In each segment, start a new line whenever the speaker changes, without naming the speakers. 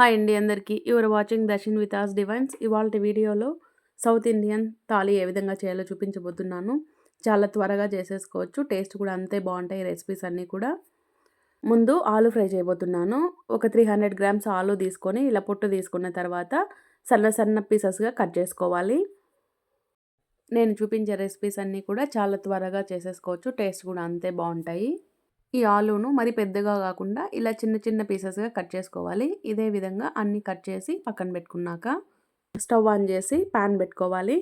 Hi అండి అందరికీ. Your watching Darshan with us divines. ఇవాళ వీడియోలో సౌత్ ఇండియన్ థాలీ ఏ విధంగా చేయాలో చూపించబోతున్నాను. చాలా త్వరగా చేసేసుకోవచ్చు. టేస్ట్ కూడా అంతే బాగుంటాయి రెసిపీస్ అన్నీ కూడా. ముందు ఆలు ఫ్రై చేయబోతున్నాను. ఒక త్రీ హండ్రెడ్ గ్రామ్స్ ఆలు తీసుకొని ఇలా పొట్టు తీసుకున్న తర్వాత సన్న సన్న పీసెస్గా కట్ చేసుకోవాలి. నేను చూపించే రెసిపీస్ అన్నీ కూడా చాలా త్వరగా చేసేసుకోవచ్చు. టేస్ట్ కూడా అంతే బాగుంటాయి. ఈ ఆలూను మరి పెద్దగా కాకుండా ఇలా చిన్న చిన్న పీసెస్గా కట్ చేసుకోవాలి. ఇదే విధంగా అన్నీ కట్ చేసి పక్కన పెట్టుకున్నాక స్టవ్ ఆన్ చేసి ప్యాన్ పెట్టుకోవాలి.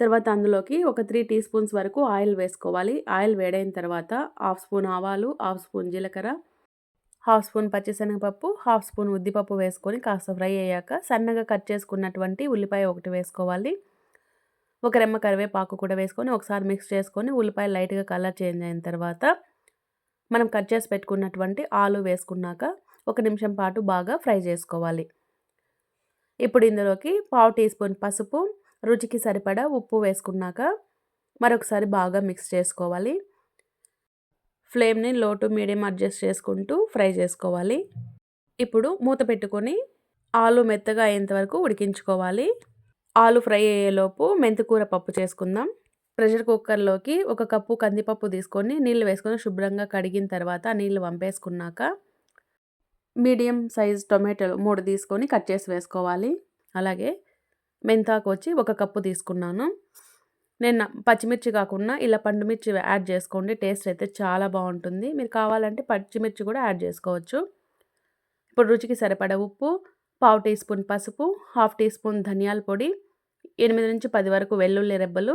తర్వాత అందులోకి ఒక త్రీ టీ స్పూన్స్ వరకు ఆయిల్ వేసుకోవాలి. ఆయిల్ వేడైన తర్వాత హాఫ్ స్పూన్ ఆవాలు హాఫ్ స్పూన్ జీలకర్ర హాఫ్ స్పూన్ పచ్చిశనగపప్పు హాఫ్ స్పూన్ ఉద్దిపప్పు వేసుకొని కాస్త ఫ్రై అయ్యాక సన్నగా కట్ చేసుకున్నటువంటి ఉల్లిపాయ ఒకటి వేసుకోవాలి. ఒక రెమ్మ కరివేపాకు కూడా వేసుకొని ఒకసారి మిక్స్ చేసుకొని ఉల్లిపాయ లైట్గా కలర్ చేంజ్ అయిన తర్వాత మనం కట్ చేసి పెట్టుకున్నటువంటి ఆలు వేసుకున్నాక ఒక నిమిషం పాటు బాగా ఫ్రై చేసుకోవాలి. ఇప్పుడు ఇందులోకి పావు టీ స్పూన్ పసుపు రుచికి సరిపడా ఉప్పు వేసుకున్నాక మరొకసారి బాగా మిక్స్ చేసుకోవాలి. ఫ్లేమ్ని లో టు మీడియం అడ్జస్ట్ చేసుకుంటూ ఫ్రై చేసుకోవాలి. ఇప్పుడు మూత పెట్టుకొని ఆలు మెత్తగా అయ్యేంత వరకు ఉడికించుకోవాలి. ఆలు ఫ్రై అయ్యేలోపు మెంతికూర పప్పు చేసుకుందాం. ప్రెషర్ కుక్కర్లోకి ఒక కప్పు కందిపప్పు తీసుకొని నీళ్ళు వేసుకొని శుభ్రంగా కడిగిన తర్వాత నీళ్ళు వంపేసుకున్నాక మీడియం సైజ్ టొమాటోలు మూడు తీసుకొని కట్ చేసి వేసుకోవాలి. అలాగే మెంతాకు వచ్చి ఒక కప్పు తీసుకున్నాను. నేను పచ్చిమిర్చి కాకుండా ఇలా పండుమిర్చి యాడ్ చేసుకోండి టేస్ట్ అయితే చాలా బాగుంటుంది. మీరు కావాలంటే పచ్చిమిర్చి కూడా యాడ్ చేసుకోవచ్చు. ఇప్పుడు రుచికి సరిపడ ఉప్పు పావు టీ స్పూన్ పసుపు హాఫ్ టీ స్పూన్ ధనియాల పొడి ఎనిమిది నుంచి పది వరకు వెల్లుల్లి రెబ్బలు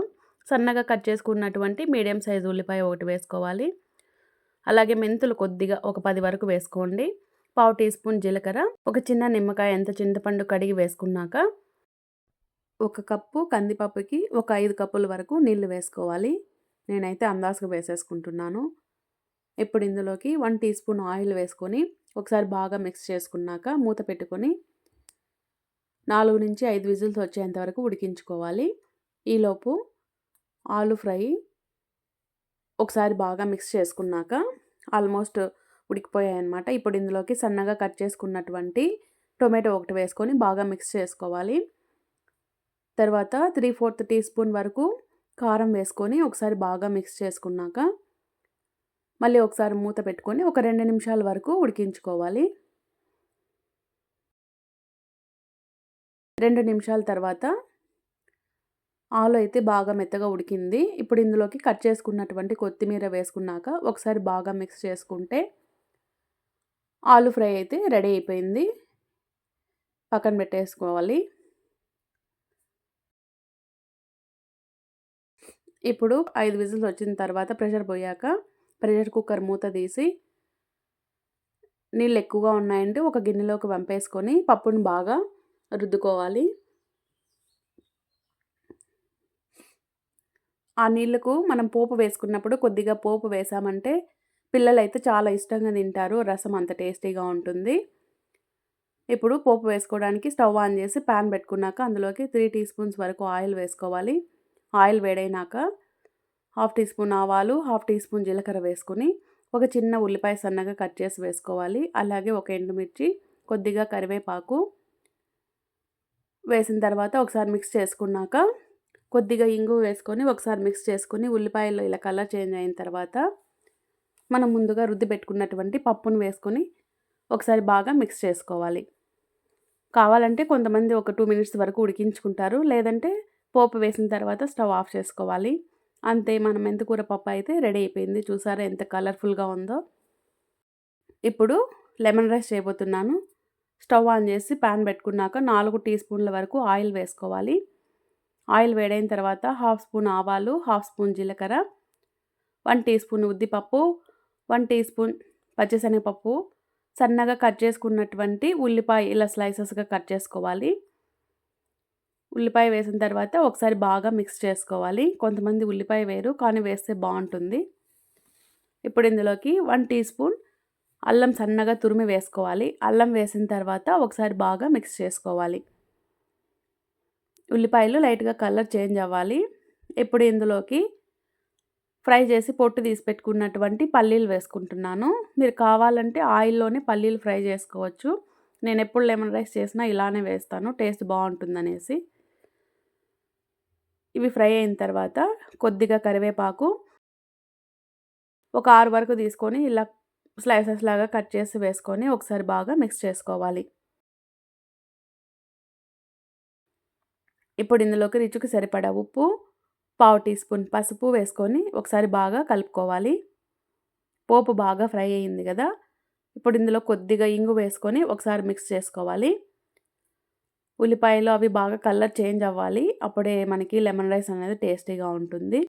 సన్నగా కట్ చేసుకున్నటువంటి మీడియం సైజు ఉల్లిపాయ ఒకటి వేసుకోవాలి. అలాగే మెంతులు కొద్దిగా ఒక పది వరకు వేసుకోండి. పావు టీ స్పూన్ జీలకర్ర ఒక చిన్న నిమ్మకాయ ఎంత చింతపండు కడిగి వేసుకున్నాక ఒక కప్పు కందిపప్పుకి ఒక ఐదు కప్పుల వరకు నీళ్ళు వేసుకోవాలి. నేనైతే అందాసుగా వేసేసుకుంటున్నాను. ఇప్పుడు ఇందులోకి వన్ టీ స్పూన్ ఆయిల్ వేసుకొని ఒకసారి బాగా మిక్స్ చేసుకున్నాక మూత పెట్టుకొని నాలుగు నుంచి ఐదు విజిల్స్ వచ్చేంత వరకు ఉడికించుకోవాలి. ఈలోపు ఆలు ఫ్రై ఒకసారి బాగా మిక్స్ చేసుకున్నాక ఆల్మోస్ట్ ఉడికిపోయాయి అనమాట ఇప్పుడు ఇందులోకి సన్నగా కట్ చేసుకున్నటువంటి టొమాటో ఒకటి వేసుకొని బాగా మిక్స్ చేసుకోవాలి. తర్వాత త్రీ ఫోర్త్ టీ స్పూన్ వరకు కారం వేసుకొని ఒకసారి బాగా మిక్స్ చేసుకున్నాక మళ్ళీ ఒకసారి మూత పెట్టుకొని ఒక రెండు నిమిషాల వరకు ఉడికించుకోవాలి. రెండు నిమిషాల తర్వాత ఆలు అయితే బాగా మెత్తగా ఉడికింది. ఇప్పుడు ఇందులోకి కట్ చేసుకున్నటువంటి కొత్తిమీర వేసుకున్నాక ఒకసారి బాగా మిక్స్ చేసుకుంటే ఆలు ఫ్రై అయితే రెడీ అయిపోయింది. పక్కన పెట్టేసుకోవాలి. ఇప్పుడు ఐదు విజిల్స్ వచ్చిన తర్వాత ప్రెషర్ పోయాక ప్రెషర్ కుక్కర్ మూత తీసి నీళ్ళు ఎక్కువగా ఉన్నాయంటే ఒక గిన్నెలోకి పంపేసుకొని పప్పుని బాగా రుద్దుకోవాలి. ఆ నీళ్ళకు మనం పోపు వేసుకున్నప్పుడు కొద్దిగా పోపు వేసామంటే పిల్లలు అయితే చాలా ఇష్టంగా తింటారు. రసం అంత టేస్టీగా ఉంటుంది. ఇప్పుడు పోపు వేసుకోవడానికి స్టవ్ ఆన్ చేసి ప్యాన్ పెట్టుకున్నాక అందులోకి త్రీ టీ స్పూన్స్ వరకు ఆయిల్ వేసుకోవాలి. ఆయిల్ వేడైనాక హాఫ్ టీ స్పూన్ ఆవాలు హాఫ్ టీ స్పూన్ జీలకర్ర వేసుకుని ఒక చిన్న ఉల్లిపాయ సన్నగా కట్ చేసి వేసుకోవాలి. అలాగే ఒక ఎండుమిర్చి కొద్దిగా కరివేపాకు వేసిన తర్వాత ఒకసారి మిక్స్ చేసుకున్నాక కొద్దిగా ఇంగు వేసుకొని ఒకసారి మిక్స్ చేసుకొని ఉల్లిపాయలు ఇలా కలర్ చేంజ్ అయిన తర్వాత మనం ముందుగా రుద్ది పెట్టుకున్నటువంటి పప్పును వేసుకొని ఒకసారి బాగా మిక్స్ చేసుకోవాలి. కావాలంటే కొంతమంది ఒక టూ మినిట్స్ వరకు ఉడికించుకుంటారు. లేదంటే పోపు వేసిన తర్వాత స్టవ్ ఆఫ్ చేసుకోవాలి. అంతే మనం మెంతికూర పప్పు అయితే రెడీ అయిపోయింది. చూసారా ఎంత కలర్ఫుల్గా ఉందో. ఇప్పుడు లెమన్ రైస్ చేయబోతున్నాను. స్టవ్ ఆన్ చేసి ప్యాన్ పెట్టుకున్నాక నాలుగు టీ స్పూన్ల వరకు ఆయిల్ వేసుకోవాలి. ఆయిల్ వేడైన తర్వాత హాఫ్ స్పూన్ ఆవాలు హాఫ్ స్పూన్ జీలకర్ర వన్ టీ స్పూన్ ఉద్దిపప్పు వన్ టీ స్పూన్ పచ్చిశనగపప్పు. సన్నగా కట్ చేసుకున్నటువంటి ఉల్లిపాయ ఇలా స్లైసెస్గా కట్ చేసుకోవాలి. ఉల్లిపాయ వేసిన తర్వాత ఒకసారి బాగా మిక్స్ చేసుకోవాలి. కొంతమంది ఉల్లిపాయ వేరు కానీ వేస్తే బాగుంటుంది. ఇప్పుడు ఇందులోకి వన్ టీ స్పూన్ అల్లం సన్నగా తురిమి వేసుకోవాలి. అల్లం వేసిన తర్వాత ఒకసారి బాగా మిక్స్ చేసుకోవాలి. ఉల్లిపాయలు లైట్గా కలర్ చేంజ్ అవ్వాలి. ఇప్పుడు ఇందులోకి ఫ్రై చేసి పొట్టు తీసి పెట్టుకున్నటువంటి పల్లీలు వేసుకుంటున్నాను. మీరు కావాలంటే ఆయిల్లోనే పల్లీలు ఫ్రై చేసుకోవచ్చు. నేను ఎప్పుడు లెమన్ రైస్ చేసినా ఇలానే వేస్తాను. టేస్ట్ బాగుంటుందనేసి. ఇవి ఫ్రై అయిన తర్వాత కొద్దిగా కరివేపాకు ఒక ఆరు వరకు తీసుకొని ఇలా స్లైసెస్ లాగా కట్ చేసి వేసుకొని ఒకసారి బాగా మిక్స్ చేసుకోవాలి. ఇప్పుడు ఇందులోకి రుచికి సరిపడా ఉప్పు పావు టీ స్పూన్ పసుపు వేసుకొని ఒకసారి బాగా కలుపుకోవాలి. పోపు బాగా ఫ్రై అయింది కదా ఇప్పుడు ఇందులో కొద్దిగా ఇంగు వేసుకొని ఒకసారి మిక్స్ చేసుకోవాలి. ఉల్లిపాయలు అవి బాగా కలర్ చేంజ్ అవ్వాలి అప్పుడే మనకి లెమన్ రైస్ అనేది టేస్టీగా ఉంటుంది.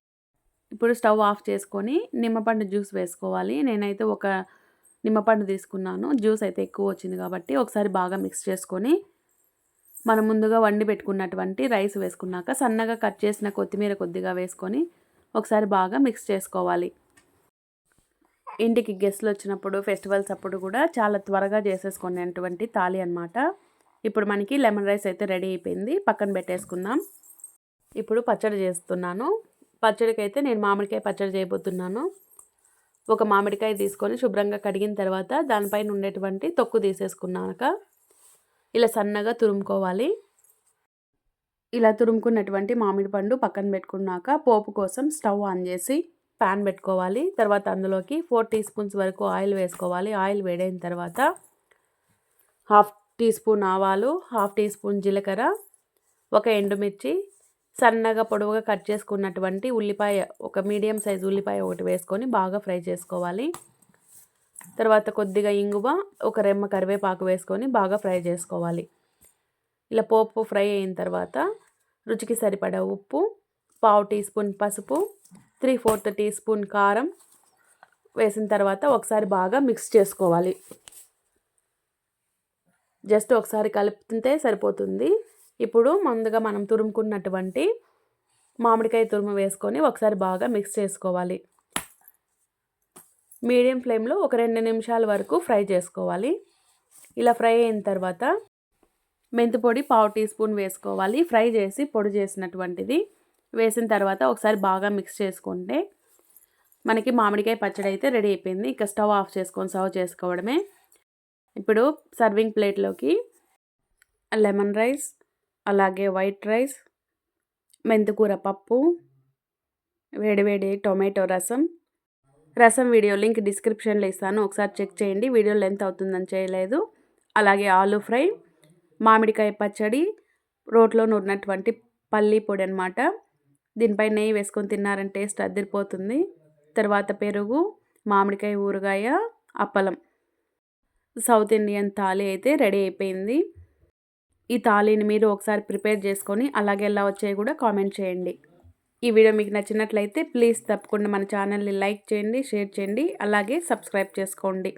ఇప్పుడు స్టవ్ ఆఫ్ చేసుకొని నిమ్మపండు జ్యూస్ వేసుకోవాలి. నేనైతే ఒక నిమ్మపండు తీసుకున్నాను జ్యూస్ అయితే ఎక్కువ వచ్చింది కాబట్టి ఒకసారి బాగా మిక్స్ చేసుకొని మనం ముందుగా వండి పెట్టుకున్నటువంటి రైస్ వేసుకున్నాక సన్నగా కట్ చేసిన కొత్తిమీర కొద్దిగా వేసుకొని ఒకసారి బాగా మిక్స్ చేసుకోవాలి. ఇంటికి గెస్ట్లు వచ్చినప్పుడు ఫెస్టివల్స్ అప్పుడు కూడా చాలా త్వరగా చేసేసుకునేటువంటి తాళి అనమాట ఇప్పుడు మనకి లెమన్ రైస్ అయితే రెడీ అయిపోయింది. పక్కన పెట్టేసుకుందాం. ఇప్పుడు పచ్చడి చేస్తున్నాను. పచ్చడికి అయితే నేను మామిడికాయ పచ్చడి చేయబోతున్నాను. ఒక మామిడికాయ తీసుకొని శుభ్రంగా కడిగిన తర్వాత దానిపైన ఉండేటువంటి తొక్కు తీసేసుకున్నాక ఇలా సన్నగా తురుముకోవాలి. ఇలా తురుముకున్నటువంటి మామిడి పండు పక్కన పెట్టుకున్నాక పోపు కోసం స్టవ్ ఆన్ చేసి ప్యాన్ పెట్టుకోవాలి. తర్వాత అందులోకి ఫోర్ టీ స్పూన్స్ వరకు ఆయిల్ వేసుకోవాలి. ఆయిల్ వేడైన తర్వాత హాఫ్ టీ స్పూన్ ఆవాలు హాఫ్ టీ స్పూన్ జీలకర్ర ఒక ఎండుమిర్చి సన్నగా పొడవుగా కట్ చేసుకున్నటువంటి ఉల్లిపాయ ఒక మీడియం సైజ్ ఉల్లిపాయ ఒకటి వేసుకొని బాగా ఫ్రై చేసుకోవాలి. తర్వాత కొద్దిగా ఇంగువ ఒక రెమ్మ కరివేపాకు వేసుకొని బాగా ఫ్రై చేసుకోవాలి. ఇలా పోపు ఫ్రై అయిన తర్వాత రుచికి సరిపడా ఉప్పు పావు టీ స్పూన్ పసుపు త్రీ ఫోర్త్ టీ స్పూన్ కారం వేసిన తర్వాత ఒకసారి బాగా మిక్స్ చేసుకోవాలి. జస్ట్ ఒకసారి కలుపుతుంటే సరిపోతుంది. ఇప్పుడు ముందుగా మనం తురుముకున్నటువంటి మామిడికాయ తురుము వేసుకొని ఒకసారి బాగా మిక్స్ చేసుకోవాలి. మీడియం ఫ్లేమ్లో ఒక రెండు నిమిషాల వరకు ఫ్రై చేసుకోవాలి. ఇలా ఫ్రై అయిన తర్వాత మెంతి పొడి పావు టీ స్పూన్ వేసుకోవాలి. ఫ్రై చేసి పొడి చేసినటువంటిది వేసిన తర్వాత ఒకసారి బాగా మిక్స్ చేసుకుంటే మనకి మామిడికాయ పచ్చడి అయితే రెడీ అయిపోయింది. ఇక స్టవ్ ఆఫ్ చేసుకొని సర్వ్ చేసుకోవడమే. ఇప్పుడు సర్వింగ్ ప్లేట్లోకి లెమన్ రైస్ అలాగే వైట్ రైస్ మెంతికూర పప్పు వేడివేడి టొమాటో రసం రసం వీడియో లింక్ డిస్క్రిప్షన్లో ఇస్తాను. ఒకసారి చెక్ చేయండి. వీడియో లెంత్ అవుతుందని చేయలేదు. అలాగే ఆలూ ఫ్రై మామిడికాయ పచ్చడి రోట్లో నూరినటువంటి పల్లీ పొడి అనమాట దీనిపై నెయ్యి వేసుకొని తిన్నారంటే టేస్ట్ అదిరిపోతుంది. తర్వాత పెరుగు మామిడికాయ ఊరగాయ అప్పలం. సౌత్ ఇండియన్ థాలీ అయితే రెడీ అయిపోయింది. ఈ థాలీని మీరు ఒకసారి ప్రిపేర్ చేసుకొని అలాగే ఎలా వచ్చాయి కూడా కామెంట్ చేయండి. ఈ వీడియో మీకు నచ్చినట్లయితే ప్లీజ్ తప్పకుండా మన ఛానల్ని లైక్ చేయండి షేర్ చేయండి అలాగే సబ్స్క్రైబ్ చేసుకోండి.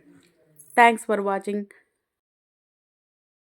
Thanks for watching